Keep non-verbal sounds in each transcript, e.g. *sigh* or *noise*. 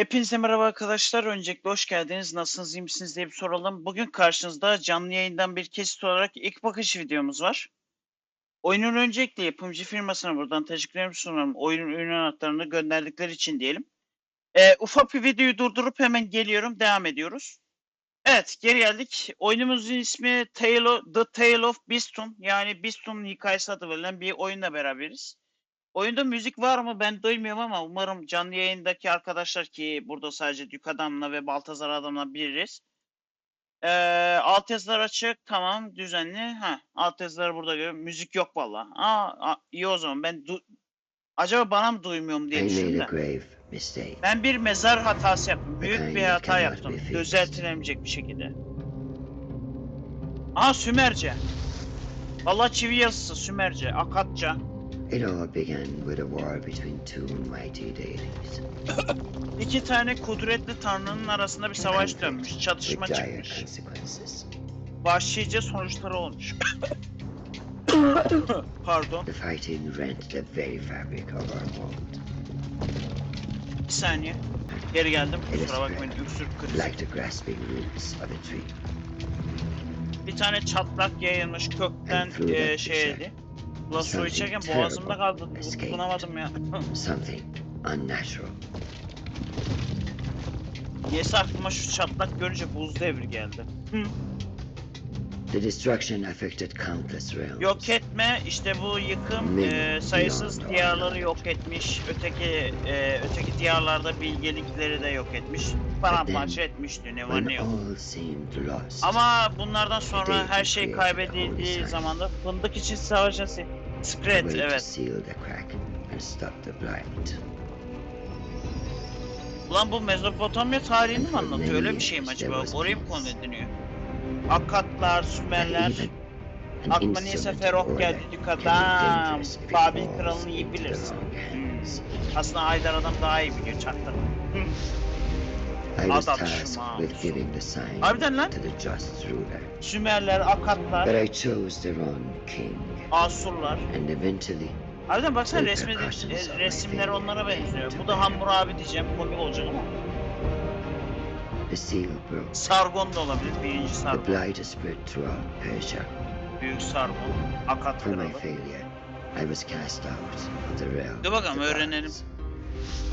Hepinize merhaba arkadaşlar. Öncelikle hoş geldiniz. Nasılsınız, iyi misiniz diye bir soralım. Bugün karşınızda canlı yayından bir kesit olarak ilk bakış videomuz var. Oyunun öncelikle yapımcı firmasına buradan teşekkürlerimi sunarım. Oyunun ürün anahtarını gönderdikleri için diyelim. Ee, ufak bir videoyu durdurup hemen geliyorum. Devam ediyoruz. Evet, geri geldik. Oyunumuzun ismi Tale of, The Tale of Beastun. Yani Beastun'un hikayesi adı verilen bir oyunla beraberiz. Oyunda müzik var mı ben duymuyorum ama umarım canlı yayındaki arkadaşlar ki burada sadece Dük Adam'la ve Baltazar Adam'la biliriz. Ee, alt yazılar açık tamam düzenli. Ha, alt yazıları burada görüyorum. Müzik yok valla. Aa, iyi o zaman ben du- acaba bana mı duymuyorum diye düşündüm. Ben bir mezar hatası yaptım. Büyük bir hata yaptım. Düzeltilemeyecek bir şekilde. Aa Sümerce. Valla çivi yazısı Sümerce, Akatça. It all began with a war between two mighty deities. *laughs* İki tane kudretli tanrının arasında bir savaş dönmüş, çatışma with dire çıkmış. consequences. Vahşice sonuçları olmuş. *laughs* Pardon, The fighting rent the very fabric of our world, bir saniye. Geri geldim, kusura bakmayın, öksürük krizi. like the grasping roots of a tree. Bir tane çatlak yayılmış kökten And through eee that şeydi. İçerken terrible boğazımda kaldı, tutunamadım ya. *laughs* Something unnatural. Niyeyse aklıma şu çatlak görünce buz devri geldi. Hı. The destruction affected countless realms. Yok etme işte bu yıkım eee, sayısız diyarları yok etmiş. Öteki eee, öteki diyarlarda bilgelikleri de yok etmiş. Paramparça etmişti ne var ne yok. Ama bunlardan sonra her şey kaybedildiği zaman da fındık için savaşan Skret way evet. seal the crack and stop the blight. Ulan bu Mezopotamya tarihini mi anlatıyor? Öyle bir şey mi acaba? Orayı mı konu ediniyor? Akkadlar, Sümerler, aklıma niyeyse Ferok geldi Dükadam. Babil kralını iyi bilirsin. hands. Aslında Haydar adam daha iyi biliyor çaktır. I was tasked with giving the sign Harbiden lan. to the just ruler, Sümerler, Akatlar, but I chose the wrong king, Asurlar. and eventually Harbiden baksana resmi, e, resimler onlara benziyor. Bu da Hammurabi diyeceğim komik olacak ama. the seal broke. Sargon da olabilir. Birinci The Sargon. blight spread throughout Persia. Büyük Sargon. Akat For my kralı. failure, I was cast out of the realm. Dur bakalım, the öğrenelim.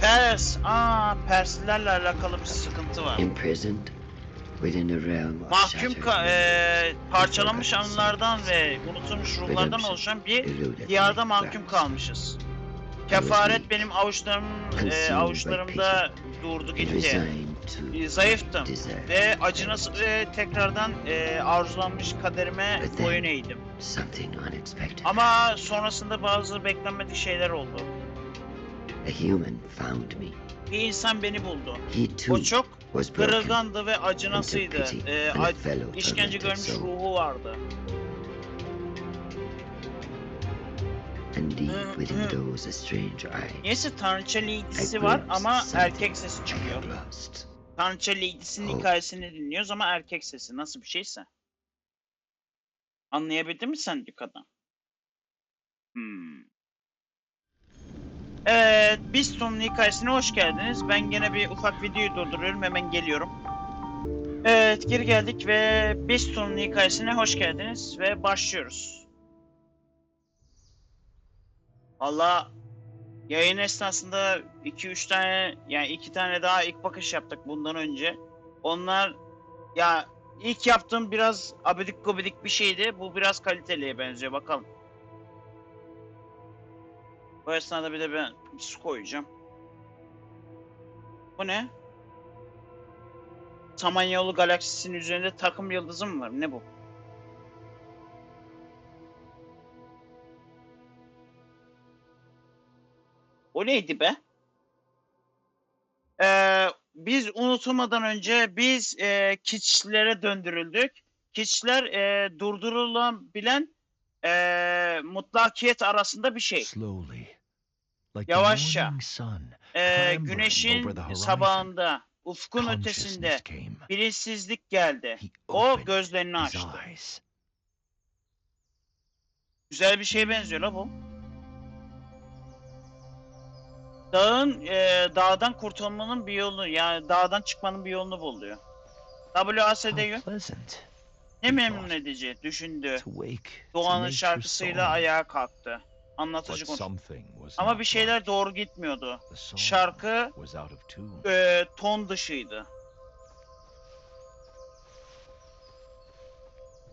Pers. Aa, Perslilerle alakalı bir sıkıntı var. Imprisoned within the realm of Mahkum ka- e, parçalanmış anılardan ve unutulmuş ruhlardan oluşan bir diyarda mahkum kalmışız. Kefaret benim avuçlarım e, avuçlarımda durdu gitti. E, Zayıftım ve acınası ve tekrardan e, arzulanmış kaderime boyun eğdim. Ama sonrasında bazı beklenmedik şeyler oldu. A human found me. Bir insan beni buldu. He too O çok was broken kırılgandı ve and acınasıydı. pity E, on a ac- fellow işkence tormented görmüş soul. ruhu vardı. And deep within those strange eyes, Neyse Tanrıça I var ama something erkek sesi I çıkıyor. had lost. Tanrıça Lady'sinin Oh. hikayesini dinliyoruz ama erkek sesi. Nasıl bir şeyse. Anlayabildin mi sen Dükkan'dan? Hmm. Evet, Biston'un hikayesine hoş geldiniz. Ben gene bir ufak videoyu durduruyorum, hemen geliyorum. Evet, geri geldik ve Biston'un hikayesine hoş geldiniz ve başlıyoruz. Valla yayın esnasında 2-3 tane yani 2 tane daha ilk bakış yaptık bundan önce. Onlar ya ilk yaptığım biraz abidik gubidik bir şeydi. Bu biraz kaliteliye benziyor bakalım. Bu esnada bir de ben su koyacağım. Bu ne? Samanyolu galaksisinin üzerinde takım yıldızı mı var? Ne bu? O neydi be? Ee, biz unutulmadan önce biz e, kiçlere döndürüldük. Kiçler e, durdurulabilen e, mutlakiyet arasında bir şey. Slowly, Yavaşça. E, güneşin sabahında, ufkun ötesinde bilinçsizlik geldi. O gözlerini açtı. Güzel bir şeye benziyor la bu. Dağın e, dağdan kurtulmanın bir yolunu yani dağdan çıkmanın bir yolunu bul diyor. WASD'yi ne memnun edici düşündü. Doğan'ın şarkısıyla ayağa kalktı. Anlatıcı was Ama bir şeyler doğru gitmiyordu. Şarkı e, ton dışıydı.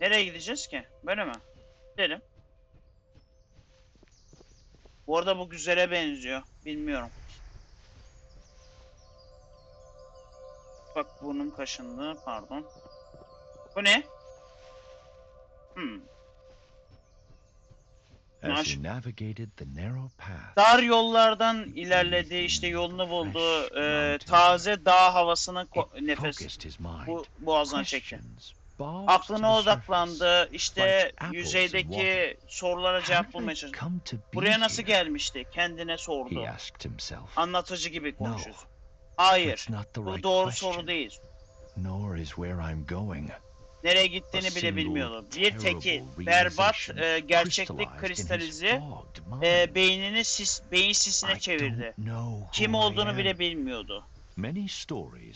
Nereye gideceğiz ki? Böyle mi? Gidelim. Bu arada bu güzele benziyor. Bilmiyorum. Bak burnum kaşındı. Pardon. Bu ne? Hmm. As Naş- you navigated the narrow path, Dar yollardan ilerledi, işte yolunu buldu. Ee, taze dağ havasını ko- it nefes focused his mind. bu boğazına çekti. Questions bobbed Aklına odaklandı. İşte yüzeydeki sorulara cevap bulmaya I çalıştı. come to be Buraya nasıl here? gelmişti? Kendine sordu. He asked himself. Anlatıcı gibi No, konuşuyorsun. Hayır. that's not the Bu right doğru question. soru değil. Nor is where I'm going. Nereye gittiğini bile bilmiyordu. Bir teki berbat e, gerçeklik mind. e, beynini sis, beyin sisine çevirdi. Kim olduğunu bile bilmiyordu.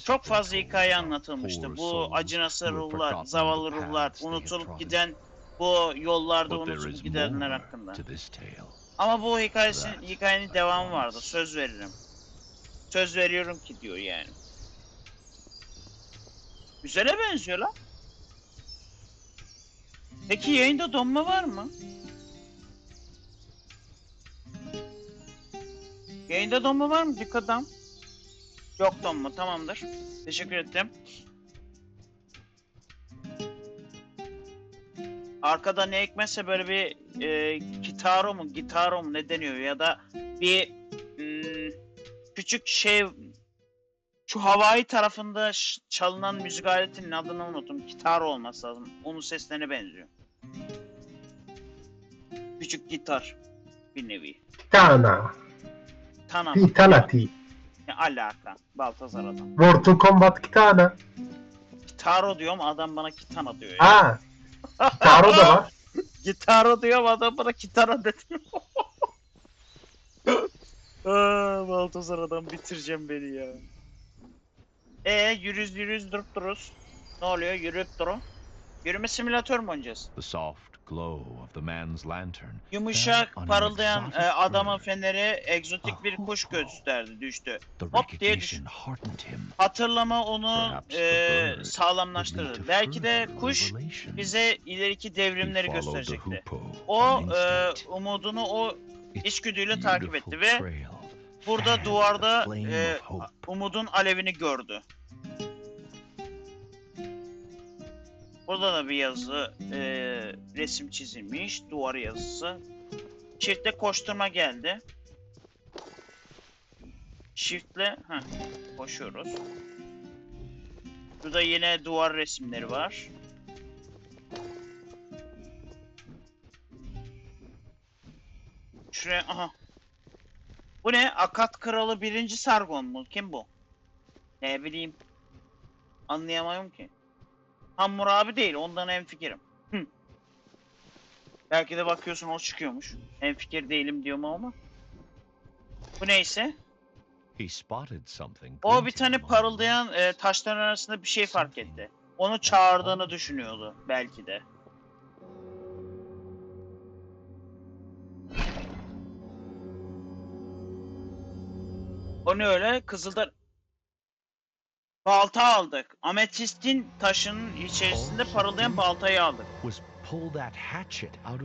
Çok fazla hikaye anlatılmıştı. Bu acınası ruhlar, zavallı ruhlar, unutulup giden bu yollarda unutulup gidenler hakkında. Ama bu hikayesi, hikayenin devamı vardı. Söz veririm. Söz veriyorum ki diyor yani. Güzele benziyor lan. Peki yayında donma var mı? Yayında donma var mı? Dikkat adam. Yok donma tamamdır. Teşekkür ettim. Arkada ne ekmezse böyle bir e, kitaro mu gitaro mu ne deniyor ya da bir mm, küçük şey şu Hawaii tarafında çalınan müzik aletinin adını unuttum. Kitaro olması lazım. Onun seslerine benziyor. Küçük gitar bir nevi. Kitana, Tanam. Vitality, Ne alaka? Baltazar adam. Mortal Kombat Kitana. Kitaro diyorum adam bana kitana diyor ya. Ha, Kitaro da var. *laughs* Gitaro diyorum adam bana kitara dedi. *laughs* Aa, Baltazar adam bitireceğim beni ya. E yürüz yürüz durup dururuz. Ne oluyor yürüyüp durun. Yürüme simülatör mü oynayacağız? The soft glow of the man's lantern Yumuşak parıldayan e, adamın feneri egzotik bir kuş gösterdi düştü. Hop diye him. Hatırlama onu e, sağlamlaştırdı. Belki de kuş bize ileriki devrimleri gösterecekti. O e, umudunu o içgüdüyle takip etti ve burada duvarda e, umudun alevini gördü. Burada da bir yazı, e, resim çizilmiş, duvar yazısı. Çifte koşturma geldi. Shift'le heh, koşuyoruz. Burada yine duvar resimleri var. Şuraya aha. Bu ne? Akat Kralı birinci Sargon mu? Kim bu? Ne bileyim. Anlayamıyorum ki. Hammurabi değil. Ondan en fikirim. Belki de bakıyorsun o çıkıyormuş. En fikir değilim diyorum ama. Bu neyse. He spotted something O bir tane parıldayan e, taşların arasında bir şey fark etti. Onu çağırdığını düşünüyordu belki de. O ne öyle? Kızıldar... Balta aldık. Ametistin taşının içerisinde parıldayan baltayı aldık.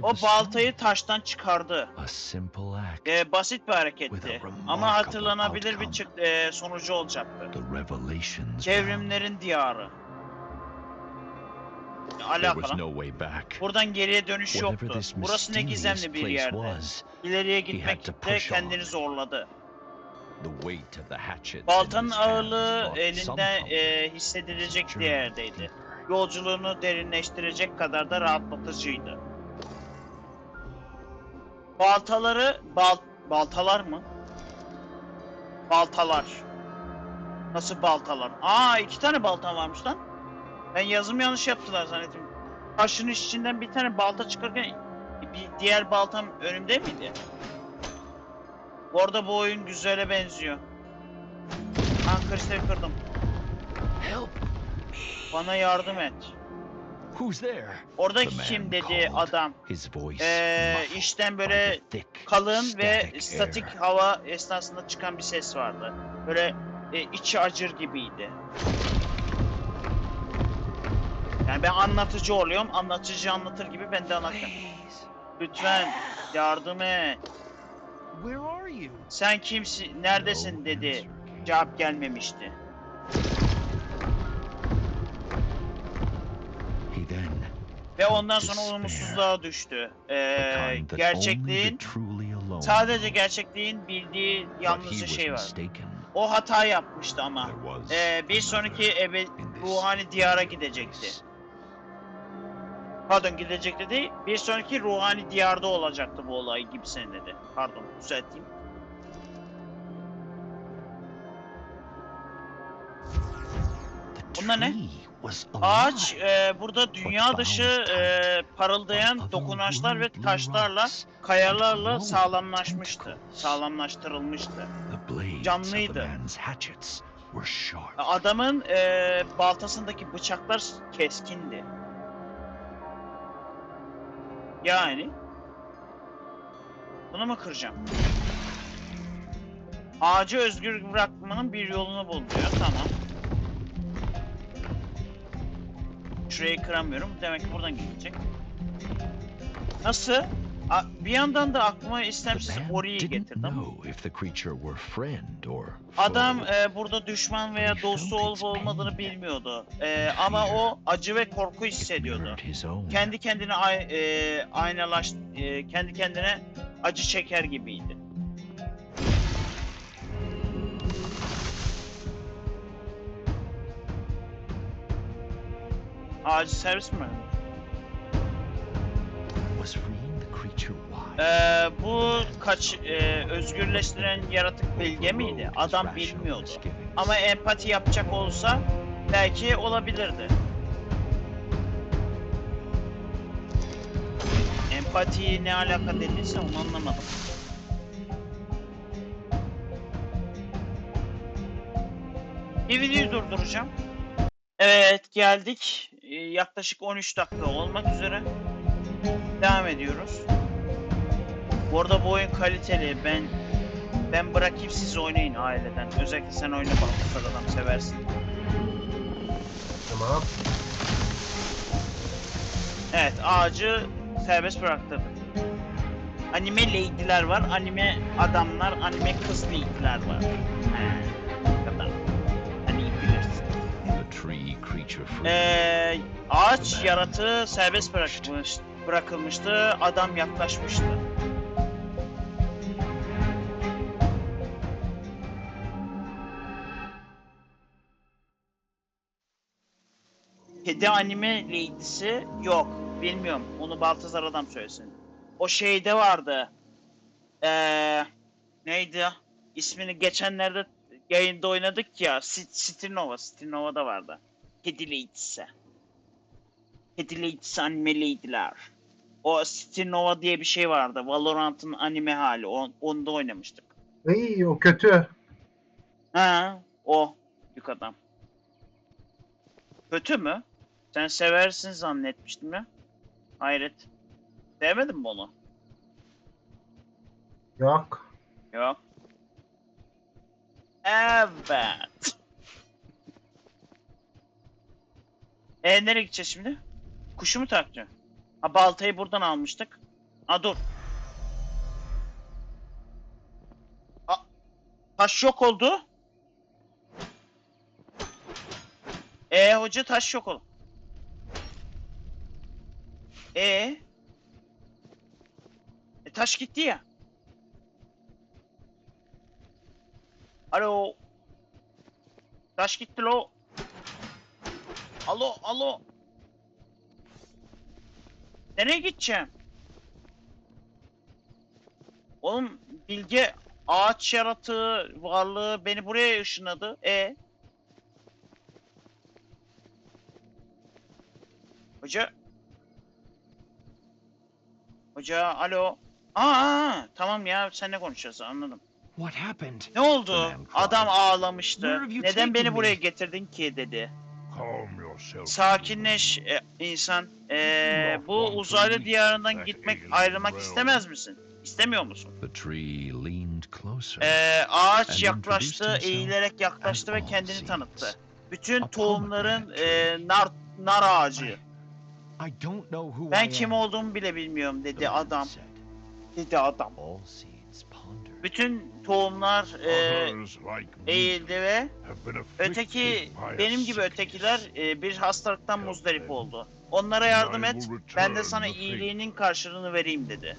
O baltayı taştan çıkardı. E, basit bir hareketti. Ama hatırlanabilir bir çık e, sonucu olacaktı. Devrimlerin diyarı. Ne There alaka was lan? no way back. Buradan geriye dönüş yoktu. Burası ne gizemli bir was, İleriye gitmek de kendini zorladı. Baltanın ağırlığı elinde e, hissedilecek değerdeydi. Yolculuğunu derinleştirecek kadar da rahatlatıcıydı. Baltaları bal baltalar mı? Baltalar. Nasıl baltalar? Aa iki tane balta varmış lan. Ben yazım yanlış yaptılar zannettim. Taşın içinden bir tane balta çıkarken bir diğer baltam önümde miydi? Bu arada bu oyun güzele benziyor. Ben kristali kırdım. Help! Bana yardım et. Who's there? Oradaki kim dedi adam. Ee, işten böyle kalın ve statik hava esnasında çıkan bir ses vardı. Böyle e, içi acır gibiydi. Yani ben anlatıcı oluyorum. Anlatıcı anlatır gibi ben de anlatırım. Lütfen yardım et. Where are you? Sen kimsin? Neredesin dedi. Cevap gelmemişti. He then Ve ondan sonra umutsuzluğa düştü. Ee, gerçekliğin the truly alone sadece gerçekliğin bildiği But he yalnızca was şey var. mistaken. O hata yapmıştı ama. There was Ee, bir sonraki ebe in this ruhani diyara gidecekti. Pardon gidecekti değil. Bir sonraki ruhani diyarda olacaktı bu olay gibi sen dedi. Pardon düzelteyim. Bunlar ne? Ağaç e, burada dünya dışı e, parıldayan dokunaçlar ve taşlarla, kayalarla sağlamlaşmıştı. Sağlamlaştırılmıştı. Canlıydı. Adamın e, baltasındaki bıçaklar keskindi. Yani bunu mu kıracağım? Ağacı özgür bırakmanın bir yolunu bul diyor. Tamam. Şurayı kıramıyorum. Demek ki buradan gelecek. Nasıl? Bir yandan da aklıma istemsiz Ori'yi getirdim. Adam e, burada düşman veya dostu olup olmadığını bilmiyordu. E, ama o acı ve korku hissediyordu. Kendi kendine e, aynalaş, e, kendi kendine acı çeker gibiydi. Ağacı servis mi? Ee, bu kaç e, özgürleştiren yaratık bilge miydi? Adam bilmiyordu. Ama empati yapacak olsa belki olabilirdi. Empati ne alaka dediyse onu anlamadım. Videoyu durduracağım. Evet geldik. Ee, yaklaşık 13 dakika olmak üzere. Devam ediyoruz. Bu arada bu oyun kaliteli. Ben ben bırakayım siz oynayın aileden. Özellikle sen oyna Baltasar adam seversin. Tamam. Evet ağacı serbest bıraktık. Anime lady'ler var, anime adamlar, anime kız lady'ler var. He, kadar. Hani bilirsin. The tree creature freed. Ee, ağaç yaratığı serbest bırakmış, bırakılmıştı, adam yaklaşmıştı. Kedi anime lady'si yok. Bilmiyorum. Onu Baltazar adam söylesin. O şeyde vardı. Ee, neydi? İsmini geçenlerde yayında oynadık ya. St- Stirnova. Stirnova'da vardı. Kedi lady'si. Kedi lady'si anime lady'ler. O Stirnova diye bir şey vardı. Valorant'ın anime hali. O, onu da oynamıştık. İyi o kötü. Ha, o. Büyük adam. Kötü mü? Sen seversin zannetmiştim ya. Hayret. Sevmedin mi onu? Yok. Yok. Evet. E nereye gideceğiz şimdi? Kuşu mu takacağım? Ha baltayı buradan almıştık. Ha dur. Ha, taş yok oldu. E hoca taş yok oldu. E E taş gitti ya. Alo. Taş gitti lo. Alo, alo. Nereye gideceğim? Oğlum bilge ağaç yaratığı varlığı beni buraya ışınladı. E Hoca. Hoca alo. Aa, tamam ya seninle konuşacağız anladım. What happened? Ne oldu? Adam ağlamıştı. Neden beni buraya me?" getirdin ki dedi. Sakinleş e, insan. Ee, bu uzaylı diyarından gitmek, ayrılmak istemez misin? İstemiyor musun? The tree leaned closer. Ee, ağaç yaklaştı, eğilerek yaklaştı ve kendini tanıttı. Bütün tohumların e, nar nar ağacı. I don't know who Ben kim olduğumu bile bilmiyorum dedi adam. Dedi adam. All pondered. Bütün tohumlar e, eğildi ve öteki benim gibi ötekiler e, bir hastalıktan muzdarip oldu. Onlara yardım et, ben de sana iyiliğinin karşılığını vereyim dedi.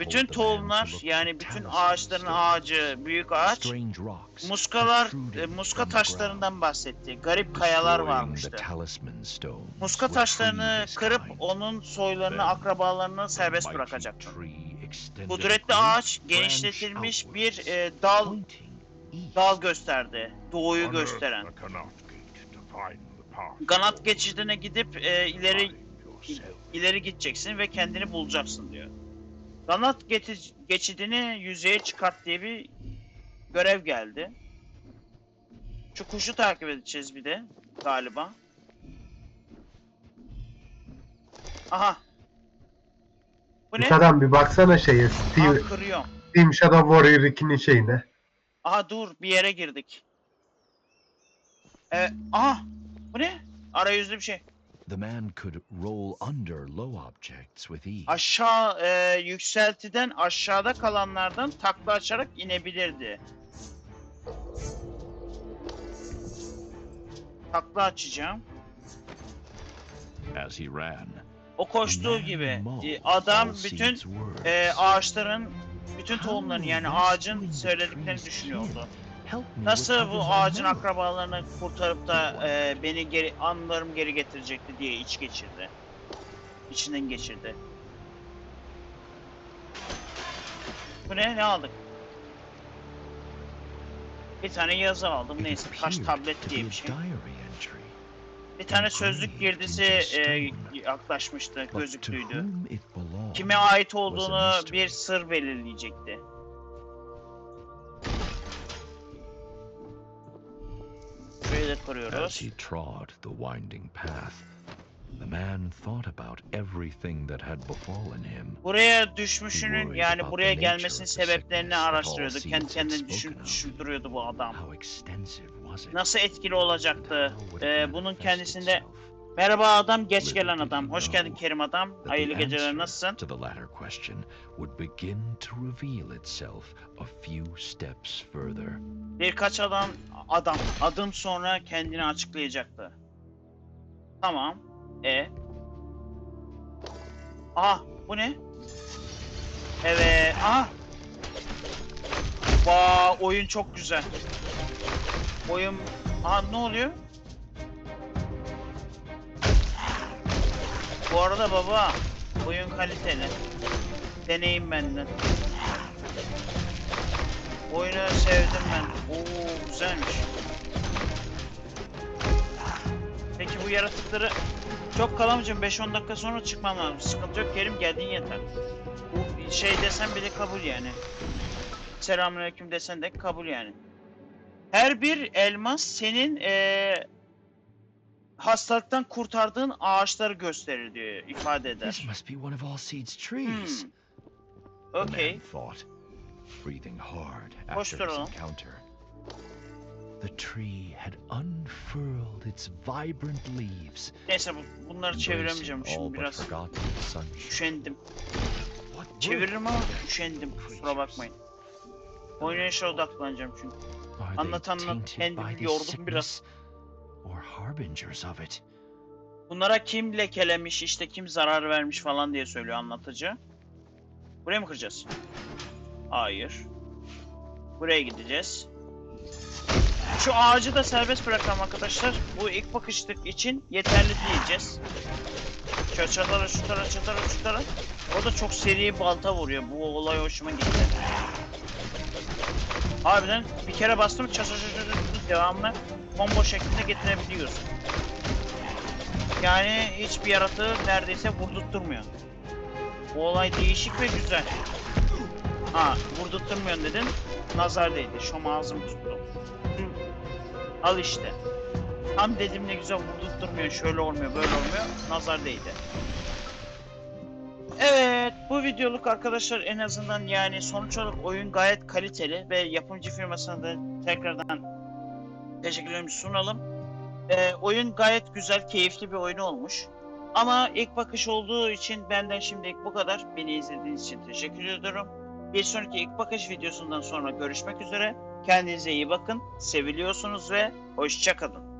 Bütün tohumlar yani bütün ağaçların ağacı, büyük ağaç, muskalar, e, muska taşlarından bahsetti. Garip kayalar varmıştı. Muska taşlarını kırıp onun soylarını, akrabalarını serbest bırakacaktı. Kudretli ağaç genişletilmiş bir e, dal dal gösterdi. Doğuyu gösteren. Ganat geçidine gidip e, ileri ileri gideceksin ve kendini bulacaksın diyor. Ganat geçi- geçidini yüzeye çıkart diye bir görev geldi. Şu kuşu takip edeceğiz bir de galiba. Aha. Bu ne? Yukarıdan bir baksana şeye. Aa, Steve, kırıyorum. Team Shadow Warrior 2'nin şeyine. Aha dur bir yere girdik. Evet. Aha. Bu ne? Arayüzlü bir şey. The man could roll under low objects with ease. Aşağı e, yükseltiden aşağıda kalanlardan takla açarak inebilirdi. Takla açacağım. As he ran, O koştuğu gibi e, adam bütün e, ağaçların bütün tohumlarını yani ağacın söylediklerini düşünüyordu. Nasıl bu ağacın akrabalarını kurtarıp da e, beni geri anılarım geri getirecekti diye iç geçirdi. İçinden geçirdi. Bu ne? Ne aldık? Bir tane yazı aldım. Neyse taş tablet diye bir şey. Bir tane sözlük girdisi e, yaklaşmıştı, gözüktüydü. Kime ait olduğunu bir sır belirleyecekti. As he trod the winding path, the man thought about everything that had befallen him. Buraya düşmüşünün yani buraya gelmesinin sebeplerini araştırıyordu. Kendi kendine düşün, düşündürüyordu bu adam. How extensive? Nasıl etkili olacaktı? Ee, bunun kendisinde merhaba adam geç gelen adam. Hoş geldin Kerim adam. Hayırlı geceler nasılsın? To the latter question would begin to reveal itself a few steps further. Birkaç adam adam adım sonra kendini açıklayacaktı. Tamam. E. Aha bu ne? Evet. Aha. Vaa oyun çok güzel. Oyun Aha ne oluyor? Bu arada baba oyun kaliteli. Deneyim benden. Oyunu sevdim ben. Oo güzelmiş. Peki bu yaratıkları çok kalamayacağım. 5-10 dakika sonra çıkmam lazım. Sıkıntı yok Kerim geldiğin yeter. Bu şey desen bile kabul yani. Selamünaleyküm desen de kabul yani. Her bir elmas senin eee hastalıktan kurtardığın ağaçları gösterir diyor, ifade This eder. must be one of all seeds trees. Hmm. The Okey. man thought, breathing hard after his encounter. The tree had unfurled its vibrant leaves, Neyse bu, bunları çeviremeyeceğim şimdi biraz. Üşendim. Çeviririm ama üşendim. Kusura bakmayın. Oynayışa odaklanacağım çünkü. Anlat anlat, kendimi yordum biraz. Bunlara kim lekelemiş, işte kim zarar vermiş falan diye söylüyor anlatıcı. Buraya mı kıracağız? Hayır. Buraya gideceğiz. Şu ağacı da serbest bırakalım arkadaşlar. Bu ilk bakışlık için yeterli diyeceğiz. Şöyle çatara çatara çatara çatara. O da çok seri balta vuruyor. Bu olay hoşuma gitti. Harbiden bir kere bastım çat çat devamlı combo şeklinde getirebiliyorsun. Yani hiçbir yaratığı neredeyse vurdurtturmuyor. Bu olay değişik ve güzel. Ha vurdurtturmuyorsun dedin. Nazar değdi. Şom ağzım tuttu. Al işte. Tam dedim ne güzel vurdurtturmuyor. Şöyle olmuyor böyle olmuyor. Nazar değdi. Evet bu videoluk arkadaşlar en azından yani sonuç olarak oyun gayet kaliteli ve yapımcı firmasına da tekrardan teşekkürlerimizi sunalım. Ee, oyun gayet güzel, keyifli bir oyun olmuş. Ama ilk bakış olduğu için benden şimdilik bu kadar. Beni izlediğiniz için teşekkür ediyorum. Bir sonraki ilk bakış videosundan sonra görüşmek üzere. Kendinize iyi bakın, seviliyorsunuz ve hoşçakalın.